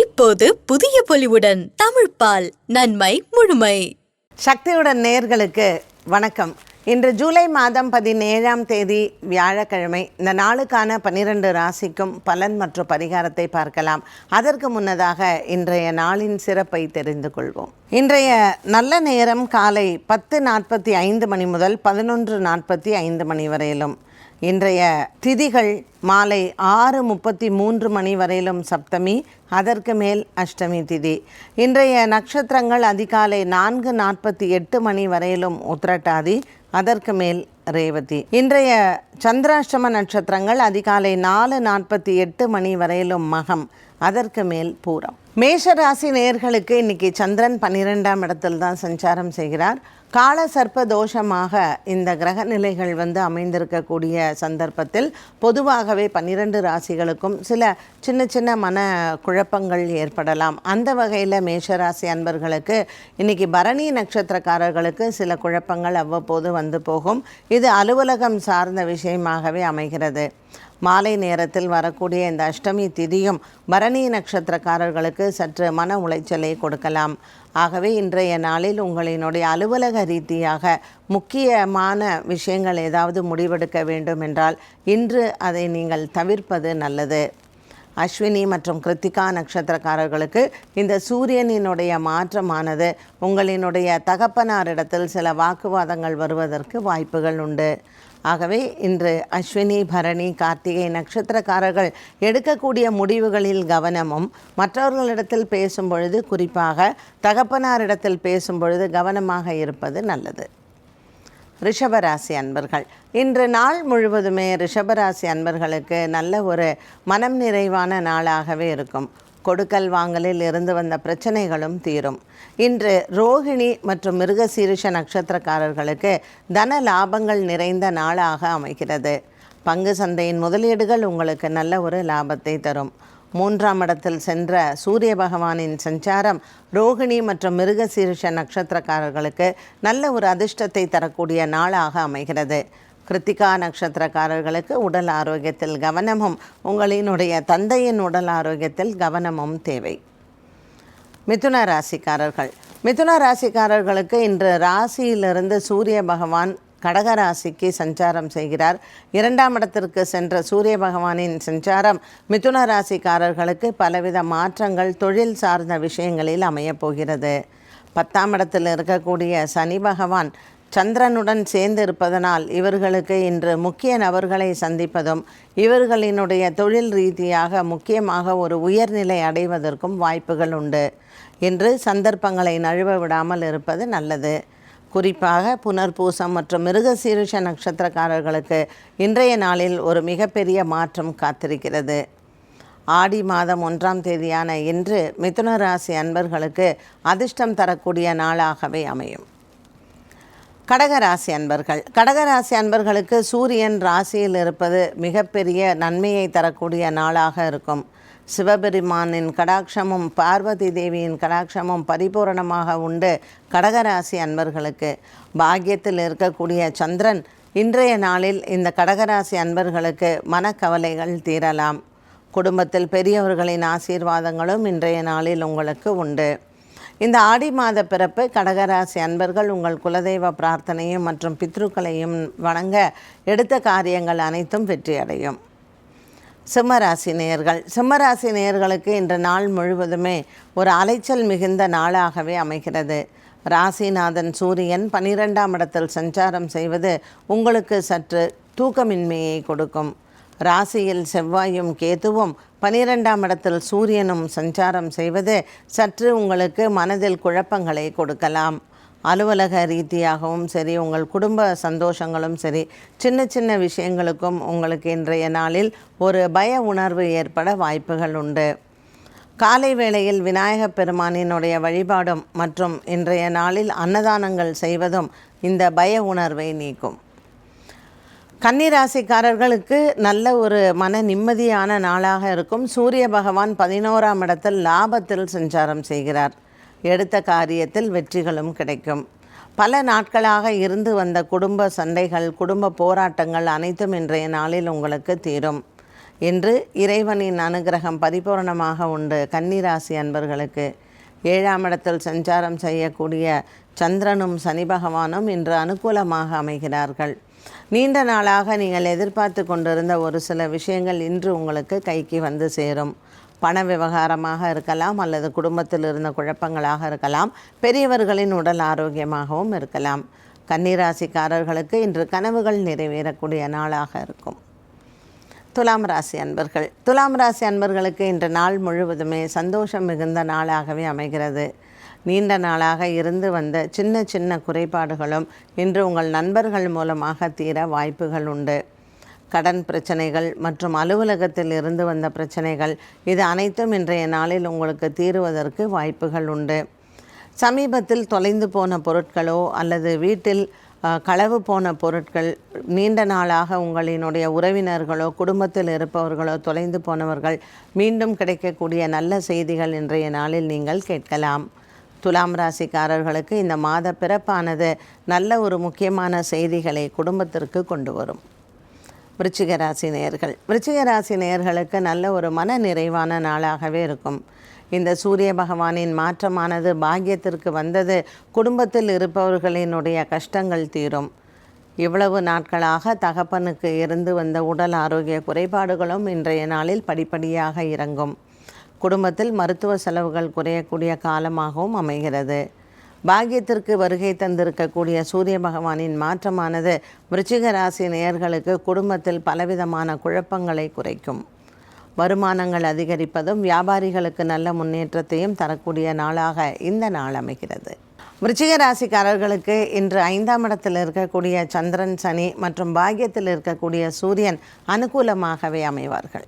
இப்போது புதிய பொலிவுடன் தமிழ் பால் நன்மை முழுமை. சக்தியுடன் நேர்களுக்கு வணக்கம். இன்று ஜூலை மாதம் பதினேழாம் தேதி வியாழக்கிழமை இந்த நாளுக்கான பன்னிரண்டு ராசிக்கும் பலன் மற்றும் பரிகாரத்தை பார்க்கலாம். அதற்கு முன்னதாக இன்றைய நாளின் சிறப்பை தெரிந்து கொள்வோம். இன்றைய நல்ல நேரம் காலை பத்து நாற்பத்தி ஐந்து மணி முதல் பதினொன்று நாற்பத்தி ஐந்து மணி வரையிலும் இன்றைய திதிகள் மாலை ஆறு முப்பத்தி மூன்று மணி வரையிலும் சப்தமி அதற்கு மேல் அஷ்டமி திதி. இன்றைய நட்சத்திரங்கள் அதிகாலை நான்கு நாற்பத்தி எட்டு மணி வரையிலும் உத்திரட்டாதி அதற்கு மேல் ரேவதி. இன்றைய சந்திராஷ்டம நட்சத்திரங்கள் அதிகாலை நாலு நாற்பத்தி எட்டு மணி வரையிலும் மகம் அதற்கு மேல் பூரம். மேஷராசி நேர்களுக்கு இன்னைக்கு சந்திரன் பன்னிரெண்டாம் இடத்தில் தான் சஞ்சாரம் செய்கிறார். கால சர்ப்ப தோஷமாக இந்த கிரக நிலைகள் வந்து அமைந்திருக்கக்கூடிய சந்தர்ப்பத்தில் பொதுவாகவே பன்னிரண்டு ராசிகளுக்கும் சில சின்ன சின்ன மன குழப்பங்கள் ஏற்படலாம். அந்த வகையில் மேஷராசி அன்பர்களுக்கு இன்னைக்கு பரணி நட்சத்திரக்காரர்களுக்கு சில குழப்பங்கள் அவ்வப்போது வந்து போகும். இது அலுவலகம் சார்ந்த விஷயமாகவே அமைகிறது. மாலை நேரத்தில் வரக்கூடிய இந்த அஷ்டமி திதியும் பரணி நட்சத்திரக்காரர்களுக்கு சற்று மன உளைச்சலை கொடுக்கலாம். ஆகவே இன்றைய நாளில் உங்களினுடைய அலுவலக ரீதியாக முக்கியமான விஷயங்கள் ஏதாவது முடிவெடுக்க வேண்டும் என்றால் இன்று அதை நீங்கள் தவிர்ப்பது நல்லது. அஸ்வினி மற்றும் கிருத்திகா நட்சத்திரக்காரர்களுக்கு இந்த சூரியனினுடைய மாற்றமானது உங்களினுடைய தகப்பனாரிடத்தில் சில வாக்குவாதங்கள் வருவதற்கு வாய்ப்புகள் உண்டு. ஆகவே இன்று அஸ்வினி பரணி கார்த்திகை நட்சத்திரக்காரர்கள் எடுக்கக்கூடிய முடிவுகளில் கவனமும் மற்றவர்களிடத்தில் பேசும் பொழுது குறிப்பாக தகப்பனாரிடத்தில் பேசும் பொழுது கவனமாக இருப்பது நல்லது. ரிஷபராசி அன்பர்கள் இன்று நாள் முழுவதுமே ரிஷபராசி அன்பர்களுக்கு நல்ல ஒரு மனம் நிறைவான நாளாகவே இருக்கும். கொடுக்கல் வாங்கலில் இருந்து வந்த பிரச்சனைகளும் தீரும். இன்று ரோகிணி மற்றும் மிருகசீரிஷ நட்சத்திரக்காரர்களுக்கு தன லாபங்கள் நிறைந்த நாளாக அமைகிறது. பங்கு சந்தையின் முதலீடுகள் உங்களுக்கு நல்ல ஒரு லாபத்தை தரும். மூன்றாம் இடத்தில் சென்ற சூரிய பகவானின் சஞ்சாரம் ரோகிணி மற்றும் மிருகசீரிஷ நட்சத்திரக்காரர்களுக்கு நல்ல ஒரு அதிர்ஷ்டத்தை தரக்கூடிய நாளாக அமைகிறது. கிருத்திகா நட்சத்திரக்காரர்களுக்கு உடல் ஆரோக்கியத்தில் கவனமும் உங்களினுடைய தந்தையின் உடல் ஆரோக்கியத்தில் கவனமும் தேவை. மிதுன ராசிக்காரர்கள். மிதுன ராசிக்காரர்களுக்கு இன்று ராசியிலிருந்து சூரிய பகவான் கடக ராசிக்கு சஞ்சாரம் செய்கிறார். இரண்டாம் இடத்திற்கு சென்ற சூரிய பகவானின் சஞ்சாரம் மிதுன ராசிக்காரர்களுக்கு பலவித மாற்றங்கள் தொழில் சார்ந்த விஷயங்களில் அமையப் போகிறது. பத்தாம் இடத்தில் இருக்கக்கூடிய சனி பகவான் சந்திரனுடன் சேர்ந்து இருப்பதனால் இவர்களுக்கு இன்று முக்கிய நபர்களை சந்திப்பதும் இவர்களினுடைய தொழில் ரீதியாக முக்கியமாக ஒரு உயர்நிலை அடைவதற்கும் வாய்ப்புகள் உண்டு. இன்று சந்தர்ப்பங்களை நழுவ விடாமல் இருப்பது நல்லது. குறிப்பாக புனர்பூசம் மற்றும் மிருகசீருஷ நட்சத்திரக்காரர்களுக்கு இன்றைய நாளில் ஒரு மிகப்பெரிய மாற்றம் காத்திருக்கிறது. ஆடி மாதம் ஒன்றாம் தேதியான இன்று மிதுன ராசி அன்பர்களுக்கு அதிர்ஷ்டம் தரக்கூடிய நாளாகவே அமையும். கடகராசி அன்பர்கள். கடகராசி அன்பர்களுக்கு சூரியன் ராசியில் இருப்பது மிகப்பெரிய நன்மையை தரக்கூடிய நாளாக இருக்கும். சிவபெருமானின் கடாட்சமும் பார்வதி தேவியின் கடாட்சமும் பரிபூரணமாக உண்டு கடகராசி அன்பர்களுக்கு. பாக்கியத்தில் இருக்கக்கூடிய சந்திரன் இன்றைய நாளில் இந்த கடகராசி அன்பர்களுக்கு மனக்கவலைகள் தீரலாம். குடும்பத்தில் பெரியவர்களின் ஆசீர்வாதங்களும் இன்றைய நாளில் உங்களுக்கு உண்டு. இந்த ஆடி மாத பிறப்பு கடகராசி அன்பர்கள் உங்கள் குலதெய்வ பிரார்த்தனையும் மற்றும் பித்ருக்களையும் வணங்க எடுத்த காரியங்கள் அனைத்தும் வெற்றியடையும். சிம்மராசி நேயர்கள். சிம்மராசி நேயர்களுக்கு இன்று நாள் முழுவதுமே ஒரு அலைச்சல் மிகுந்த நாளாகவே அமைகிறது. ராசிநாதன் சூரியன் பனிரெண்டாம் இடத்தில் சஞ்சாரம் செய்வது உங்களுக்கு சற்று தூக்கமின்மையை கொடுக்கும். ராசியில் செவ்வாயும் கேதுவும் பனிரெண்டாம் இடத்தில் சூரியனும் சஞ்சாரம் செய்வது சற்று உங்களுக்கு மனதில் குழப்பங்களை கொடுக்கலாம். அலுவலக ரீதியாகவும் சரி உங்கள் குடும்ப சந்தோஷங்களும் சரி சின்ன சின்ன விஷயங்களுக்கும் உங்களுக்கு இன்றைய நாளில் ஒரு பய உணர்வு ஏற்பட வாய்ப்புகள் உண்டு. காலை வேளையில் விநாயகப் பெருமானினுடைய வழிபாடும் மற்றும் இன்றைய நாளில் அன்னதானங்கள் செய்வதும் இந்த பய உணர்வை நீக்கும். கன்னிராசிக்காரர்களுக்கு நல்ல ஒரு மன நிம்மதியான நாளாக இருக்கும். சூரிய பகவான் பதினோராம் இடத்தில் லாபத்தில் சஞ்சாரம் செய்கிறார். எடுத்த காரியத்தில் வெற்றிகளும் கிடைக்கும். பல நாட்களாக இருந்து வந்த குடும்ப சண்டைகள் குடும்ப போராட்டங்கள் அனைத்தும் இன்றைய நாளில் உங்களுக்கு தீரும். இன்று இறைவனின் அனுகிரகம் பரிபூர்ணமாக உண்டு. கன்னிராசி அன்பர்களுக்கு ஏழாம் இடத்தில் சஞ்சாரம் செய்யக்கூடிய சந்திரனும் சனி பகவானும் இன்று அனுகூலமாக அமைகிறார்கள். நீண்ட நாளாக நீங்கள் எதிர்பார்த்து கொண்டிருந்த ஒரு சில விஷயங்கள் இன்று உங்களுக்கு கைக்கு வந்து சேரும். பண விவகாரமாக இருக்கலாம் அல்லது குடும்பத்தில் இருந்த குழப்பங்களாக இருக்கலாம் பெரியவர்களின் உடல் ஆரோக்கியமாகவும் இருக்கலாம். கன்னிராசிக்காரர்களுக்கு இன்று கனவுகள் நிறைவேறக்கூடிய நாளாக இருக்கும். துலாம் ராசி அன்பர்கள். துலாம் ராசி அன்பர்களுக்கு இன்று நாள் முழுவதுமே சந்தோஷம் மிகுந்த நாளாகவே அமைகிறது. நீண்ட நாளாக இருந்து வந்த சின்ன சின்ன குறைபாடுகளும் இன்று உங்கள் நண்பர்கள் மூலமாக தீர வாய்ப்புகள் உண்டு. கடன் பிரச்சனைகள் மற்றும் அலுவலகத்தில் இருந்து வந்த பிரச்சனைகள் இது அனைத்தும் இன்றைய நாளில் உங்களுக்கு தீருவதற்கு வாய்ப்புகள் உண்டு. சமீபத்தில் தொலைந்து போன பொருட்களோ அல்லது வீட்டில் களவு போன பொருட்கள் நீண்ட நாளாக உங்களினுடைய உறவினர்களோ குடும்பத்தில் இருப்பவர்களோ தொலைந்து போனவர்கள் மீண்டும் கிடைக்கக்கூடிய நல்ல செய்திகள் இன்றைய நாளில் நீங்கள் கேட்கலாம். துலாம் ராசிக்காரர்களுக்கு இந்த மாத பிறப்பானது நல்ல ஒரு முக்கியமான செய்திகளை குடும்பத்திற்கு கொண்டு வரும். விருச்சிக ராசி நேயர்கள். விருச்சிக ராசி நேயர்களுக்கு நல்ல ஒரு மன நிறைவான நாளாகவே இருக்கும். இந்த சூரிய பகவானின் மாற்றமானது பாக்கியத்திற்கு வந்தது. குடும்பத்தில் இருப்பவர்களினுடைய கஷ்டங்கள் தீரும். இவ்வளவு நாட்களாக தகப்பனுக்கு இருந்து வந்த உடல் ஆரோக்கிய குறைபாடுகளும் இன்றைய நாளில் படிப்படியாக இறங்கும். குடும்பத்தில் மருத்துவ செலவுகள் குறையக்கூடிய காலமாகவும் அமைகிறது. பாக்கியத்திற்கு வருகை தந்திருக்கக்கூடிய சூரிய பகவானின் மாற்றமானது விருச்சிக ராசி நேயர்களுக்கு குடும்பத்தில் பலவிதமான குழப்பங்களை குறைக்கும். வருமானங்கள் அதிகரிப்பதும் வியாபாரிகளுக்கு நல்ல முன்னேற்றத்தையும் தரக்கூடிய நாளாக இந்த நாள் அமைகிறது. விருச்சிக ராசிக்காரர்களுக்கு இன்று ஐந்தாம் இடத்தில் இருக்கக்கூடிய சந்திரன் சனி மற்றும் பாக்கியத்தில் இருக்கக்கூடிய சூரியன் அனுகூலமாகவே அமைவார்கள்.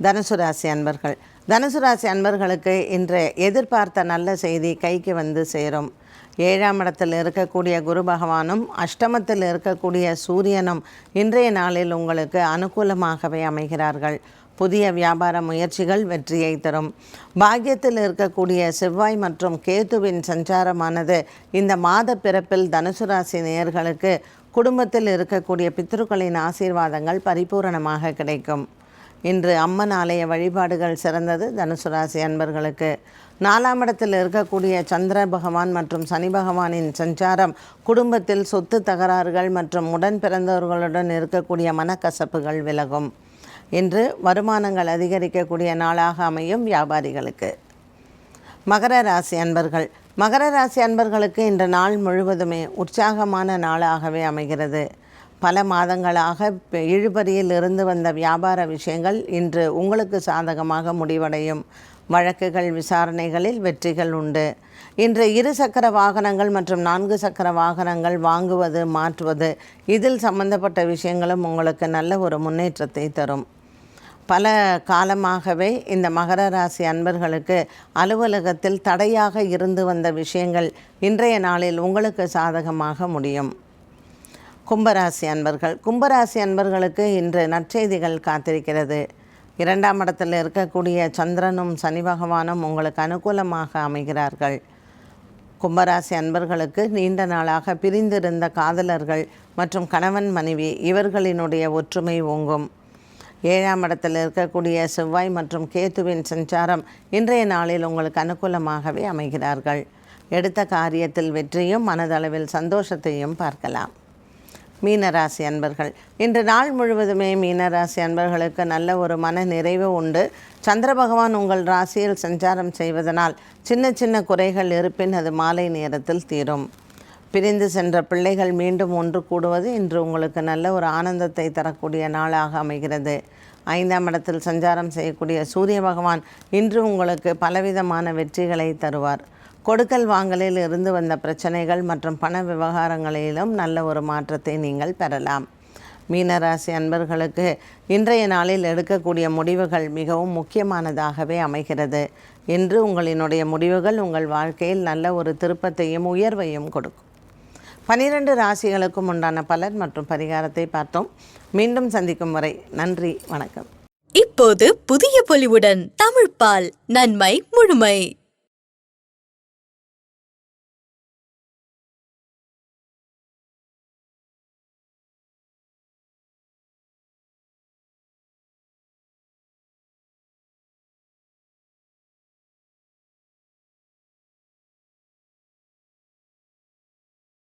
தனுசு ராசி அன்பர்கள். தனுசு ராசி அன்பர்களுக்கு இன்று எதிர்பார்த்த நல்ல செய்தி கைக்கு வந்து சேரும். ஏழாம் இடத்தில் இருக்கக்கூடிய குரு பகவானும் அஷ்டமத்தில் இருக்கக்கூடிய சூரியனும் இன்றைய நாளில் உங்களுக்கு அனுகூலமாகவே அமைகிறார்கள். புதிய வியாபார முயற்சிகள் வெற்றியை தரும். பாக்கியத்தில் இருக்கக்கூடிய செவ்வாய் மற்றும் கேதுவின் சஞ்சாரமானது இந்த மாத பிறப்பில் தனுசு ராசி நேயர்களுக்கு குடும்பத்தில் இருக்கக்கூடிய பித்ருக்களின் ஆசீர்வாதங்கள் பரிபூரணமாக கிடைக்கும். இன்று அம்மன் ஆலய வழிபாடுகள் சிறந்தது. தனுசு ராசி அன்பர்களுக்கு நாலாம் இடத்தில் இருக்கக்கூடிய சந்திர பகவான் மற்றும் சனி பகவானின் சஞ்சாரம் குடும்பத்தில் சொத்து தகராறுகள் மற்றும் உடன் பிறந்தவர்களுடன் இருக்கக்கூடிய மனக்கசப்புகள் விலகும். இன்று வருமானங்கள் அதிகரிக்கக்கூடிய நாளாக அமையும் வியாபாரிகளுக்கு. மகர ராசி அன்பர்கள். மகர ராசி அன்பர்களுக்கு இன்று நாள் முழுவதுமே உற்சாகமான நாளாகவே அமைகிறது. பல மாதங்களாக இழுபறியில் இருந்து வந்த வியாபார விஷயங்கள் இன்று உங்களுக்கு சாதகமாக முடிவடையும். வழக்குகள் விசாரணைகளில் வெற்றிகள் உண்டு. இன்று இரு சக்கர வாகனங்கள் மற்றும் நான்கு சக்கர வாகனங்கள் வாங்குவது மாற்றுவது இதில் சம்பந்தப்பட்ட விஷயங்களும் உங்களுக்கு நல்ல ஒரு முன்னேற்றத்தை தரும். பல காலமாகவே இந்த மகர ராசி அன்பர்களுக்கு அலுவலகத்தில் தடையாக இருந்து வந்த விஷயங்கள் இன்றைய நாளில் உங்களுக்கு சாதகமாக முடியும். கும்பராசி அன்பர்கள். கும்பராசி அன்பர்களுக்கு இன்று நற்செய்திகள் காத்திருக்கிறது. இரண்டாம் இடத்தில் இருக்கக்கூடிய சந்திரனும் சனி பகவானும் உங்களுக்கு அனுகூலமாக அமைகிறார்கள். கும்பராசி அன்பர்களுக்கு நீண்ட நாளாக பிரிந்திருந்த காதலர்கள் மற்றும் கணவன் மனைவி இவர்களினுடைய ஒற்றுமை ஓங்கும். ஏழாம் இடத்தில் இருக்கக்கூடிய செவ்வாய் மற்றும் கேத்துவின் சஞ்சாரம் இன்றைய நாளில் உங்களுக்கு அனுகூலமாகவே அமைகிறார்கள். எடுத்த காரியத்தில் வெற்றியும் மனதளவில் சந்தோஷத்தையும் பார்க்கலாம். மீனராசி அன்பர்கள். இன்று நாள் முழுவதுமே மீனராசி அன்பர்களுக்கு நல்ல ஒரு மன நிறைவு உண்டு. சந்திர பகவான் உங்கள் ராசியில் சஞ்சாரம் செய்வதனால் சின்ன சின்ன குறைகள் இருப்பின் அது மாலை நேரத்தில் தீரும். பிரிந்து சென்ற பிள்ளைகள் மீண்டும் ஒன்று கூடுவது இன்று உங்களுக்கு நல்ல ஒரு ஆனந்தத்தை தரக்கூடிய நாளாக அமைகிறது. ஐந்தாம் இடத்தில் சஞ்சாரம் செய்யக்கூடிய சூரிய பகவான் இன்று உங்களுக்கு பலவிதமான வெற்றிகளை தருவார். கொடுக்கல் வாங்கலில் இருந்து வந்த பிரச்சனைகள் மற்றும் பண விவகாரங்களிலும் நல்ல ஒரு மாற்றத்தை நீங்கள் பெறலாம். மீனராசி அன்பர்களுக்கு இன்றைய நாளில் எடுக்கக்கூடிய முடிவுகள் மிகவும் முக்கியமானதாகவே அமைகிறது. இன்று உங்களினுடைய முடிவுகள் உங்கள் வாழ்க்கையில் நல்ல ஒரு திருப்பத்தையும் உயர்வையும் கொடுக்கும். பனிரெண்டு ராசிகளுக்கும் உண்டான பலன் மற்றும் பரிகாரத்தை பார்த்தோம். மீண்டும் சந்திக்கும் வரை நன்றி வணக்கம். இப்போது புதிய பொலிவுடன் தமிழ்பால் நன்மை முழுமை.